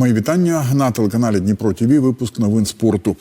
Мої вітання на телеканалі Дніпро ТІВІ. Випуск новин спорту.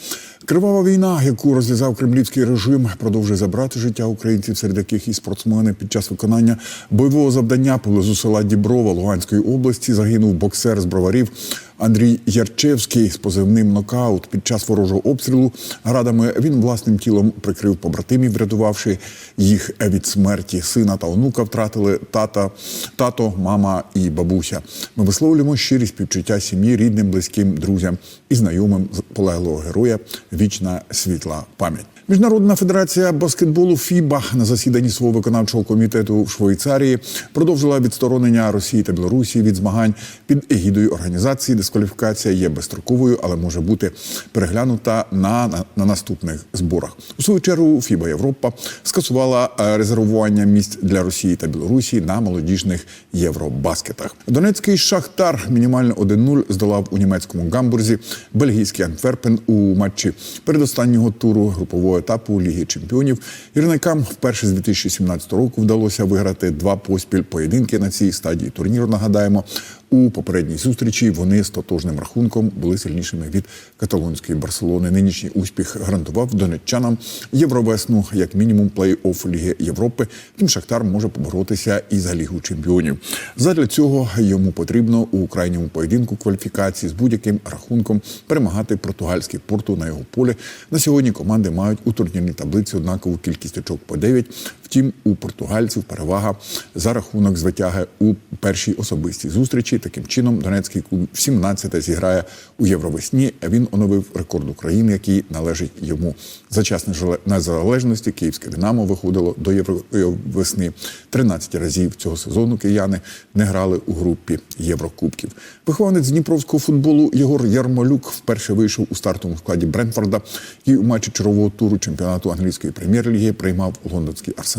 Кривава війна, яку розв'язав кремлівський режим, продовжує забрати життя українців, серед яких і спортсмени під час виконання бойового завдання поблизу села Діброва Луганської області загинув боксер з броварів Андрій Ярчевський з позивним нокаут. Під час ворожого обстрілу градами він власним тілом прикрив побратимів, врятувавши їх від смерті. Сина та онука втратили тата, тато, мама і бабуся. Ми висловлюємо щирі співчуття сім'ї, рідним, близьким, друзям і знайомим полеглого героя. Вічна світла пам'ять. Міжнародна федерація баскетболу ФІБА на засіданні свого виконавчого комітету в Швейцарії продовжила відсторонення Росії та Білорусі від змагань під егідою організації. Дискваліфікація є безстроковою, але може бути переглянута на, на, на наступних зборах. У свою чергу ФІБА Європа скасувала е, резервування місць для Росії та Білорусі на молодіжних євробаскетах. Донецький шахтар мінімально 1-0 здолав у німецькому гамбурзі бельгійський Антверпен у матчі передостаннього туру групового етапу Ліги Чемпіонів. Гірникам вперше з 2017 року вдалося виграти два поспіль поєдинки на цій стадії турніру. Нагадаємо, у попередній зустрічі вони з тотожним рахунком були сильнішими від каталонської Барселони. Нинішній успіх гарантував донеччанам євровесну, як мінімум, плей-офф Ліги Європи. Тим Шахтар може поборотися і за лігу чемпіонів. Задля цього йому потрібно у крайньому поєдинку кваліфікації з будь-яким рахунком перемагати португальський порту на його полі. На сьогодні команди мають у турнірній таблиці однакову кількість очок по 9. Втім, у португальців перевага за рахунок звитяги у першій особистій зустрічі. Таким чином, донецький клуб в 17 зіграє у Євровесні. Він оновив рекорд України, який належить йому за час незалежності. Київське Динамо виходило до Євровесни 13 разів цього сезону. Кияни не грали у групі Єврокубків. Вихованець дніпровського футболу Єгор Ярмолюк вперше вийшов у стартовому складі Брентфорда, який у матчі чергового туру чемпіонату англійської прем'єр-ліги приймав лондонський арсенал.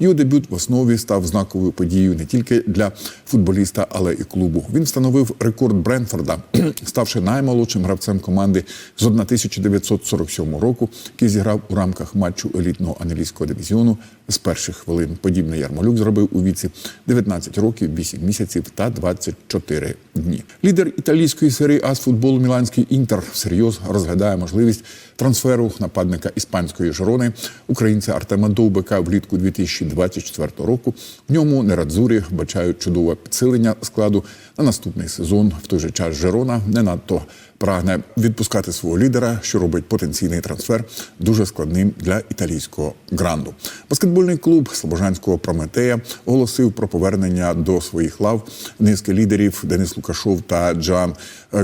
Його дебют в основі став знаковою подією не тільки для футболіста, але і клубу. Він встановив рекорд Брентфорда, ставши наймолодшим гравцем команди з 1947 року, який зіграв у рамках матчу елітного англійського дивізіону з перших хвилин. Подібне Ярмолюк зробив у віці 19 років, 8 місяців та 24 дні. Лідер італійської серії А футболу Міланський інтер всерйоз розглядає можливість трансферу нападника іспанської жорони українця Артема Довбика влітку 2024 року. В ньому нерадзурі бачають чудове підсилення складу на наступний сезон. В той же час Жерона не надто прагне відпускати свого лідера, що робить потенційний трансфер дуже складним для італійського гранду. Баскетбольний клуб Слобожанського Прометея оголосив про повернення до своїх лав. Низки лідерів Денис Лукашов та Джоан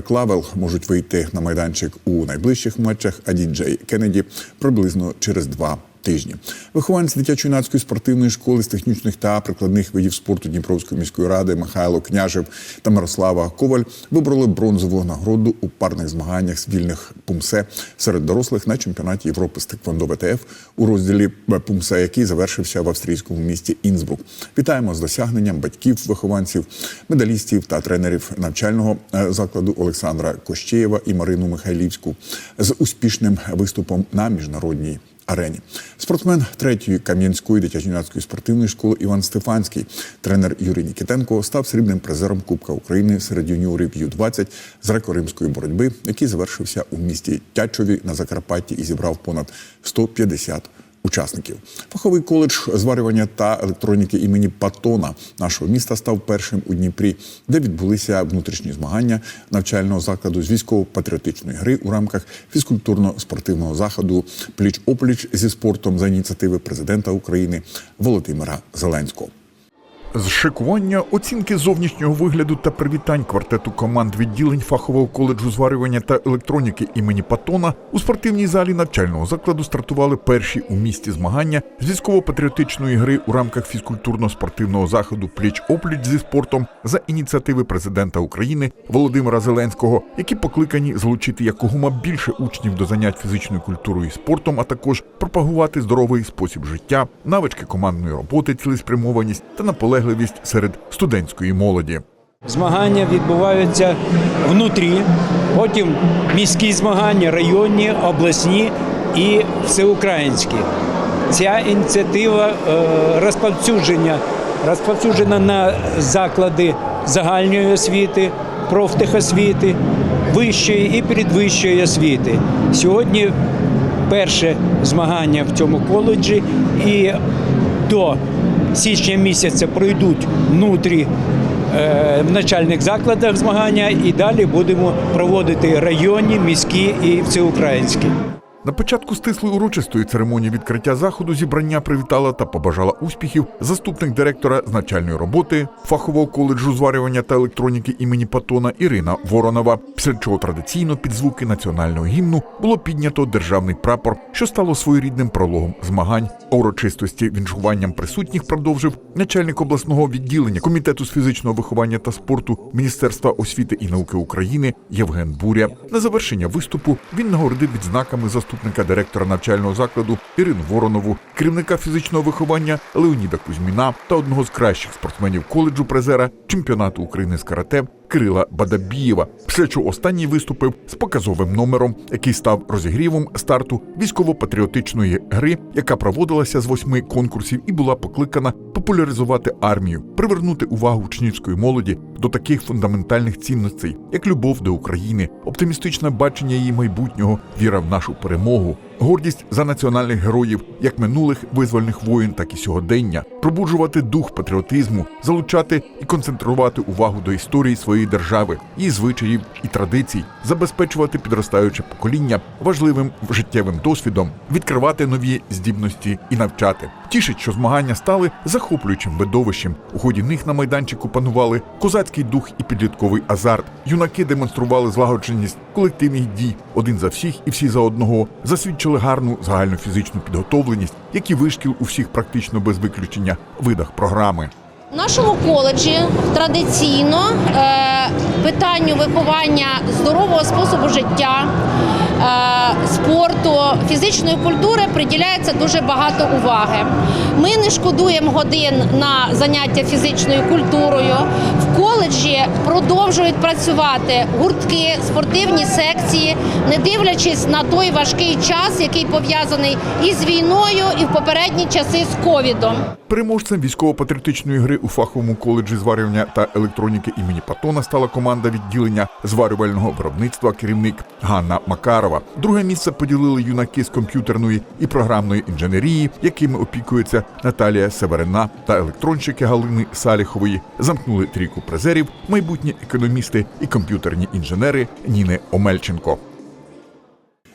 Клавел можуть вийти на майданчик у найближчих матчах. А діджей Кеннеді приблизно через два. Тижні вихованець дитячо-юнацької спортивної школи з технічних та прикладних видів спорту Дніпровської міської ради Михайло Княжев та Мирослава Коваль вибрали бронзову нагороду у парних змаганнях з вільних пумсе серед дорослих на чемпіонаті Європи з Теквондо ВТФ у розділі пумсе, який завершився в австрійському місті Інсбрук. Вітаємо з досягненням батьків, вихованців, медалістів та тренерів навчального закладу Олександра Кощеєва і Марину Михайлівську з успішним виступом на міжнародній арені. Спортсмен третьої Кам'янської дитячо-юнацької спортивної школи Іван Стефанський, тренер Юрій Нікітенко, став срібним призером Кубка України серед юніорів Ю-20 з греко-римської боротьби, який завершився у місті Тячові на Закарпатті і зібрав понад 150 учасників. Фаховий коледж зварювання та електроніки імені Патона нашого міста став першим у Дніпрі, де відбулися внутрішні змагання навчального закладу з військово-патріотичної гри у рамках фізкультурно-спортивного заходу пліч опліч зі спортом за ініціативи президента України Володимира Зеленського. З шикування, оцінки зовнішнього вигляду та привітань квартету команд відділень фахового коледжу зварювання та електроніки імені Патона у спортивній залі навчального закладу стартували перші у місті змагання з військово-патріотичної гри у рамках фізкультурно-спортивного заходу Пліч опліч зі спортом за ініціативи президента України Володимира Зеленського, які покликані залучити якомога більше учнів до занять фізичною культурою і спортом, а також пропагувати здоровий спосіб життя, навички командної роботи, цілеспрямованість та наполегливість серед студентської молоді. Змагання відбуваються внутрі, потім міські змагання, районні, обласні і всеукраїнські. Ця ініціатива е, розповсюдження розповсюджена на заклади загальної освіти, профтехосвіти, вищої і передвищої освіти. Сьогодні перше змагання в цьому коледжі і до січня місяця пройдуть внутрі е, в начальних закладах змагання і далі будемо проводити районні, міські і всеукраїнські. На початку стислої урочистої церемонії відкриття заходу зібрання привітала та побажала успіхів заступник директора з начальної роботи фахового коледжу зварювання та електроніки імені Патона Ірина Воронова. Після чого традиційно під звуки національного гімну було піднято державний прапор, що стало своєрідним прологом змагань. Урочистості віншуванням присутніх продовжив начальник обласного відділення комітету з фізичного виховання та спорту Міністерства освіти і науки України Євген Буря. На завершення виступу він нагородив відзнаками заступника директора навчального закладу Ірину Воронову, керівника фізичного виховання Леоніда Кузьміна та одного з кращих спортсменів коледжу призера чемпіонату України з карате Кирила Бадабієва. Після чого останній виступив з показовим номером, який став розігрівом старту військово-патріотичної гри, яка проводилася з восьми конкурсів і була покликана популяризувати армію, привернути увагу учнівської молоді до таких фундаментальних цінностей, як любов до України, оптимістичне бачення її майбутнього, віра в нашу перемогу, гордість за національних героїв, як минулих визвольних воїн, так і сьогодення, пробуджувати дух патріотизму, залучати і концентрувати увагу до історії своєї держави, її звичаїв і традицій, забезпечувати підростаюче покоління важливим життєвим досвідом, відкривати нові здібності і навчати. Тішить, що змагання стали захоплюючим видовищем. У ході них на майданчику панували козацький дух і підлітковий азарт. Юнаки демонстрували злагодженість колективних дій, один за всіх і всі за одного, засвідчили гарну загальну фізичну підготовленість, як і вишкіл у всіх практично без виключення видах програми. В нашому коледжі традиційно е, питанню виховання здорового способу життя, е, спорту, фізичної культури приділяється дуже багато уваги. Ми не шкодуємо годин на заняття фізичною культурою. В коледжі продовжують працювати гуртки, спортивні секції, не дивлячись на той важкий час, який пов'язаний і з війною, і в попередні часи з ковідом. Переможцем військово-патріотичної гри у фаховому коледжі зварювання та електроніки імені Патона стала команда відділення зварювального виробництва керівник Ганна Макарова. Друге місце поділили юнаки з комп'ютерної і програмної інженерії, якими опікується Наталія Северина та електронщики Галини Саліхової. Замкнули трійку призерів, майбутні економісти і комп'ютерні інженери Ніни Омельченко.